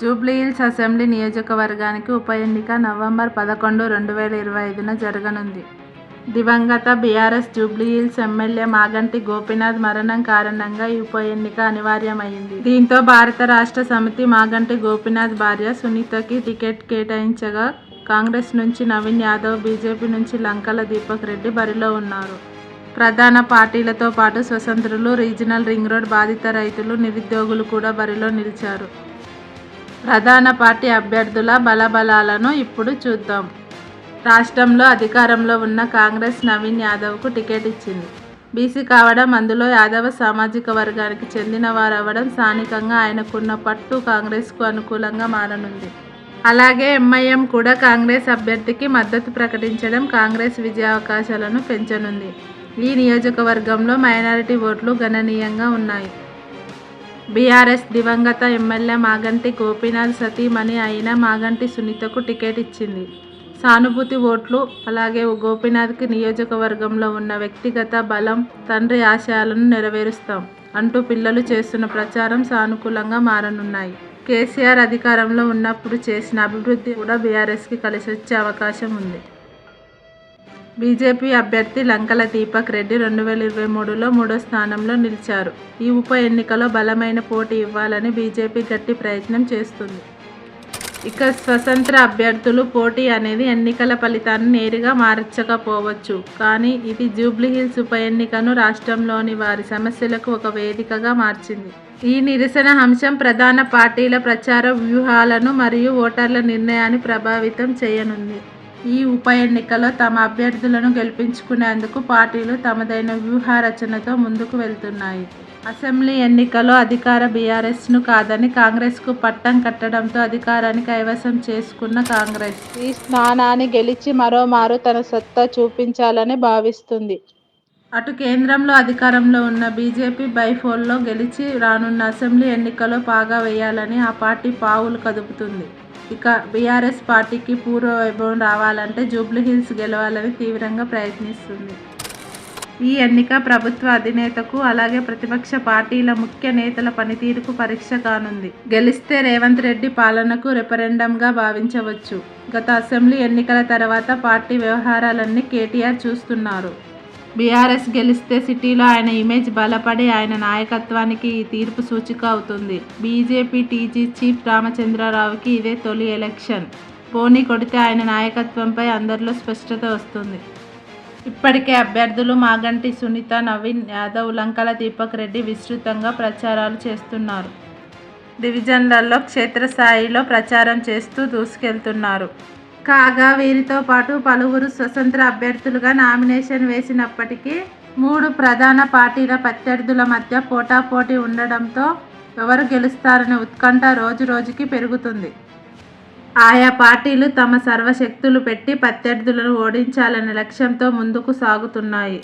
Jubilee Hills assembly నియోజకవర్గానికి ఉప ఎన్నిక నవంబర్ పదకొండు, రెండు వేల ఇరవై ఐదున జరగనుంది. దివంగత బీఆర్ఎస్ జూబ్లీహిల్స్ ఎమ్మెల్యే మాగంటి గోపీనాథ్ మరణం కారణంగా ఈ ఉప ఎన్నిక అనివార్యమైంది. దీంతో భారత రాష్ట్ర సమితి మాగంటి గోపీనాథ్ భార్య సునీతకి టికెట్ కేటాయించగా కాంగ్రెస్ నుంచి నవీన్ యాదవ్, బీజేపీ నుంచి లంకల దీపక్ రెడ్డి బరిలో ఉన్నారు. ప్రధాన పార్టీలతో పాటు స్వతంత్రులు, రీజనల్ రింగ్ రోడ్ బాధిత రైతులు, నిరుద్యోగులు కూడా బరిలో నిలిచారు. ప్రధాన పార్టీ అభ్యర్థుల బలబలాలను ఇప్పుడు చూద్దాం. రాష్ట్రంలో అధికారంలో ఉన్న కాంగ్రెస్ నవీన్ యాదవ్కు టికెట్ ఇచ్చింది. బీసీ కావడం, అందులో యాదవ సామాజిక వర్గానికి చెందిన అవ్వడం స్థానికంగా ఆయనకున్న పట్టు కాంగ్రెస్కు అనుకూలంగా మారనుంది. అలాగే ఎంఐఎం కూడా కాంగ్రెస్ అభ్యర్థికి మద్దతు ప్రకటించడం కాంగ్రెస్ విజయావకాశాలను పెంచనుంది. ఈ నియోజకవర్గంలో మైనారిటీ ఓట్లు గణనీయంగా ఉన్నాయి. బీఆర్ఎస్ దివంగత ఎమ్మెల్యే మాగంటి గోపీనాథ్ సతీమణి అయిన మాగంటి సునీతకు టికెట్ ఇచ్చింది. సానుభూతి ఓట్లు అలాగే గోపీనాథ్కి నియోజకవర్గంలో ఉన్న వ్యక్తిగత బలం, తండ్రి ఆశయాలను నెరవేరుస్తాం అంటూ పిల్లలు చేస్తున్న ప్రచారం సానుకూలంగా మారనున్నాయి. కేసీఆర్ అధికారంలో ఉన్నప్పుడు చేసిన అభివృద్ధి కూడా బీఆర్ఎస్కి కలిసి వచ్చే అవకాశం ఉంది. బీజేపీ అభ్యర్థి లంకల దీపక్ రెడ్డి రెండు వేల ఇరవై మూడులో మూడో స్థానంలో నిలిచారు. ఈ ఉప ఎన్నికలో బలమైన పోటీ ఇవ్వాలని బీజేపీ గట్టి ప్రయత్నం చేస్తుంది. ఇక స్వతంత్ర అభ్యర్థులు పోటీ అనేది ఎన్నికల ఫలితాన్ని నేరుగా మార్చకపోవచ్చు. కానీ ఇది జూబ్లీహిల్స్ ఉప ఎన్నికను రాష్ట్రంలోని వారి సమస్యలకు ఒక వేదికగా మార్చింది. ఈ నిరసన అంశం ప్రధాన పార్టీల ప్రచార వ్యూహాలను మరియు ఓటర్ల నిర్ణయాన్ని ప్రభావితం చేయనుంది. ఈ ఉప ఎన్నికలో తమ అభ్యర్థులను గెలిపించుకునేందుకు పార్టీలు తమదైన వ్యూహ రచనతో ముందుకు వెళ్తున్నాయి. అసెంబ్లీ ఎన్నికలో అధికార బీఆర్ఎస్ను కాదని కాంగ్రెస్కు పట్టం కట్టడంతో అధికారాన్ని కైవసం చేసుకున్న కాంగ్రెస్ ఈ స్థానాన్ని గెలిచి మరోమారు తన సత్తా చూపించాలని భావిస్తుంది. అటు కేంద్రంలో అధికారంలో ఉన్న బీజేపీ బైఫోల్లో గెలిచి రానున్న అసెంబ్లీ ఎన్నికలో పాగా వేయాలని ఆ పార్టీ పావులు కదుపుతుంది. ఇక బీఆర్ఎస్ పార్టీకి పూర్వ వైభవం రావాలంటే జూబ్లీహిల్స్ గెలవాలని తీవ్రంగా ప్రయత్నిస్తుంది. ఈ ఎన్నిక ప్రభుత్వ అధినేతకు, అలాగే ప్రతిపక్ష పార్టీల ముఖ్య నేతల పనితీరుకు పరీక్ష కానుంది. గెలిస్తే రేవంత్ రెడ్డి పాలనకు రెఫరెండంగా భావించవచ్చు. గత అసెంబ్లీ ఎన్నికల తర్వాత పార్టీ వ్యవహారాలన్నీ కేటీఆర్ చూస్తున్నారు. బీఆర్ఎస్ గెలిస్తే సిటీలో ఆయన ఇమేజ్ బలపడి ఆయన నాయకత్వానికి ఈ తీర్పు సూచిక అవుతుంది. బీజేపీ టీజీ చీఫ్ రామచంద్రరావుకి ఇదే తొలి ఎలక్షన్. పోనీ కొడితే ఆయన నాయకత్వంపై అందరిలో స్పష్టత వస్తుంది. ఇప్పటికే అభ్యర్థులు మాగంటి సునీత, నవీన్ యాదవ్, లంకల దీపక్ రెడ్డి విస్తృతంగా ప్రచారాలు చేస్తున్నారు. డివిజన్లలో క్షేత్రస్థాయిలో ప్రచారం చేస్తూ దూసుకెళ్తున్నారు. కాగా వీరితో పాటు పలువురు స్వతంత్ర అభ్యర్థులుగా నామినేషన్ వేసినప్పటికీ మూడు ప్రధాన పార్టీల ప్రత్యర్థుల మధ్య పోటాపోటీ ఉండడంతో ఎవరు గెలుస్తారనే ఉత్కంఠ రోజు రోజుకి పెరుగుతుంది. ఆయా పార్టీలు తమ సర్వశక్తులు పెట్టి ప్రత్యర్థులను ఓడించాలనే లక్ష్యంతో ముందుకు సాగుతున్నాయి.